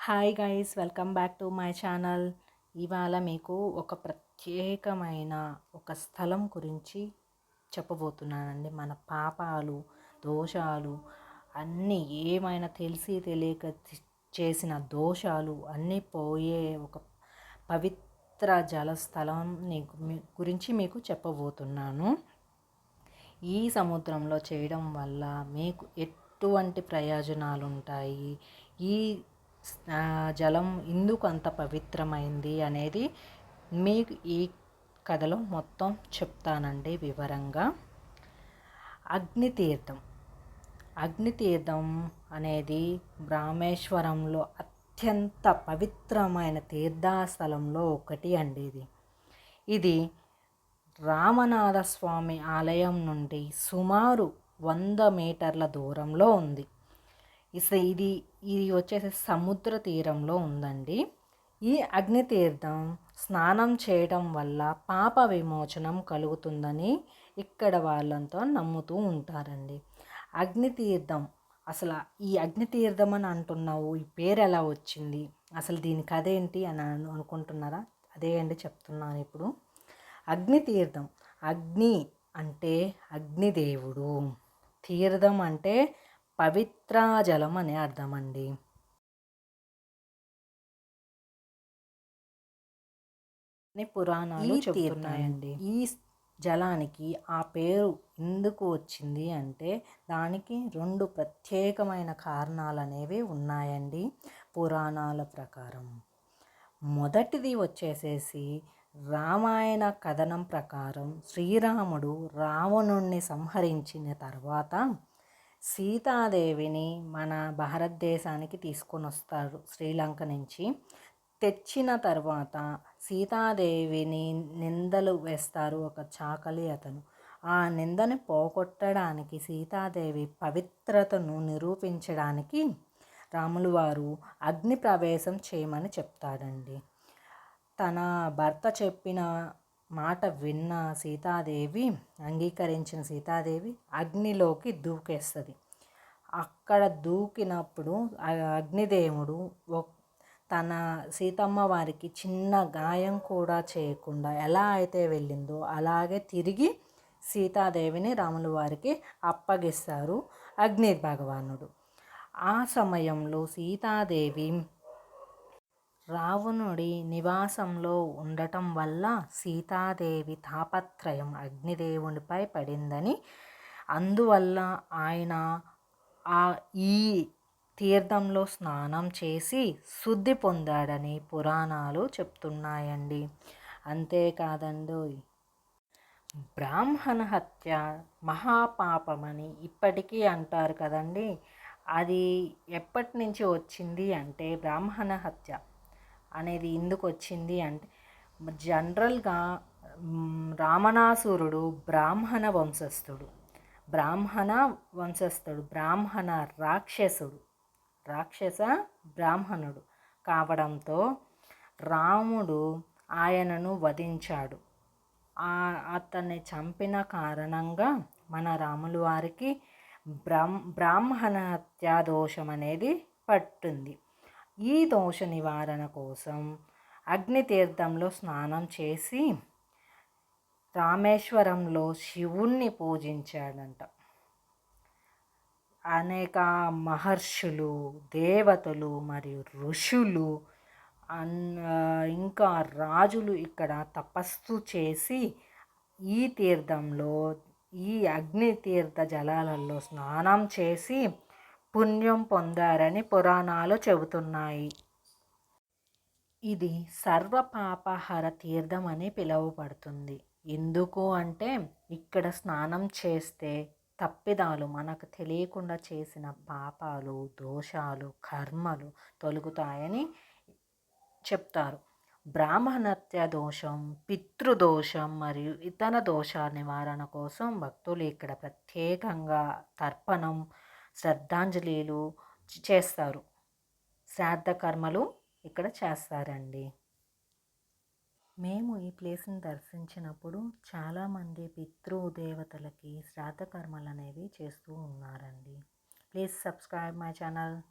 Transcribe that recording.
Hi guys welcome back to my channel ఇవాళ మీకు ఒక ప్రత్యేకమైన ఒక స్థలం గురించి చెప్పబోతున్నానండి. మన పాపాలు దోషాలు అన్నీ ఏమైనా తెలిసి తెలియక చేసిన దోషాలు అన్నీ పోయే ఒక పవిత్ర జలస్థలం గురించి మీకు చెప్పబోతున్నాను. ఈ సముద్రంలో చేయడం వల్ల మీకు ఎటువంటి ప్రయోజనాలు ఉంటాయి ఈ జలం ఎందుకు అంత పవిత్రమైంది అనేది మీకు ఈ కథలో మొత్తం చెప్తానండి వివరంగా. అగ్నితీర్థం. అగ్నితీర్థం అనేది రామేశ్వరంలో అత్యంత పవిత్రమైన తీర్థస్థలంలో ఒకటి అండి ఇది. ఇది రామనాథ స్వామి ఆలయం నుండి సుమారు వంద మీటర్ల దూరంలో ఉంది. ఇది ఇది వచ్చేసి సముద్ర తీరంలో ఉందండి. ఈ అగ్ని తీర్థం స్నానం చేయడం వల్ల పాప విమోచనం కలుగుతుందని ఇక్కడ వాళ్ళంతా నమ్ముతూ ఉంటారండి. అగ్ని తీర్థం అసలు ఈ అగ్ని తీర్థం అని అంటున్నావు ఈ పేరు ఎలా వచ్చింది? అసలు దీని కథ ఏంటి అని అనుకుంటున్నారా? అదే అండి చెప్తున్నాను ఇప్పుడు. అగ్ని తీర్థం అగ్ని అంటే అగ్నిదేవుడు తీర్థం అంటే పవిత్ర జలం అనే అర్థం అండి పురాణాలు చెబుతున్నాయండి. ఈ జలానికి ఆ పేరు ఎందుకు వచ్చింది అంటే దానికి రెండు ప్రత్యేకమైన కారణాలు అనేవి ఉన్నాయండి పురాణాల ప్రకారం. మొదటిది వచ్చేసేసి రామాయణ కథనం ప్రకారం శ్రీరాముడు రావణుణ్ణి సంహరించిన తర్వాత సీతాదేవిని మన భారతదేశానికి తీసుకొని వస్తారు శ్రీలంక నుంచి. తెచ్చిన తర్వాత సీతాదేవిని నిందలు వేస్తారు ఒక చాకలి అతను. ఆ నిందని పోగొట్టడానికి సీతాదేవి పవిత్రతను నిరూపించడానికి రాములు వారు అగ్ని ప్రవేశం చేయమని చెప్తాడండి. తన భర్త చెప్పిన మాట విన్న సీతాదేవి అంగీకరించిన సీతాదేవి అగ్నిలోకి దూకేస్తుంది. అక్కడ దూకినప్పుడు అగ్నిదేవుడు తన సీతమ్మ వారికి చిన్న గాయం కూడా చేయకుండా ఎలా అయితే వెళ్ళిందో అలాగే తిరిగి సీతాదేవిని రాముల వారికి అప్పగిస్తారు అగ్ని భగవానుడు ఆ సమయంలో సీతాదేవి రావణుడి నివాసంలో ఉండటం వల్ల సీతాదేవి తాపత్రయం అగ్నిదేవునిపై పడిందని. అందువల్ల ఆయన ఆ ఈ తీర్థంలో స్నానం చేసి శుద్ధి పొందాడని పురాణాలు చెప్తున్నాయండి. అంతేకాదండి బ్రాహ్మణ హత్య మహాపాపమని ఇప్పటికీ అంటారు కదండి. అది ఎప్పటి నుంచి వచ్చింది అంటే బ్రాహ్మణ హత్య. అనేది ఎందుకు వచ్చింది అంటే జనరల్గా రామణాసురుడు బ్రాహ్మణ వంశస్థుడు బ్రాహ్మణ వంశస్థుడు బ్రాహ్మణ రాక్షసుడు రాక్షస బ్రాహ్మణుడు కావడంతో రాముడు ఆయనను వధించాడు. అతన్ని చంపిన కారణంగా మన రాములు వారికి బ్రాహ్మ బ్రాహ్మణ హత్యా దోషం అనేది పట్టుంది. ఈ దోష నివారణ కోసం అగ్నితీర్థంలో స్నానం చేసి రామేశ్వరంలో శివుణ్ణి పూజించాడంట. అనేక మహర్షులు దేవతలు మరియు ఋషులు ఇంకా రాజులు ఇక్కడ తపస్సు చేసి ఈ తీర్థంలో ఈ అగ్ని తీర్థ జలాలలో స్నానం చేసి పుణ్యం పొందారని పురాణాలు చెబుతున్నాయి. ఇది సర్వపాపహర తీర్థం అని పిలువబడుతుంది. ఎందుకు అంటే ఇక్కడ స్నానం చేస్తే తప్పిదాలు మనకు తెలియకుండా చేసిన పాపాలు దోషాలు కర్మలు తొలుగుతాయని చెప్తారు. బ్రాహ్మణత్య దోషం పితృదోషం మరియు ఇతర దోష నివారణ కోసం భక్తులు ఇక్కడ ప్రత్యేకంగా తర్పణం శ్రద్ధాంజలిలు చేస్తారు. శ్రాద్ధ కర్మలు ఇక్కడ చేస్తారండి. మేము ఈ ప్లేస్ని దర్శించినప్పుడు చాలామంది పితృదేవతలకి శ్రాద్ధ కర్మలు అనేవి చేస్తూ ఉన్నారండి. Please subscribe my channel.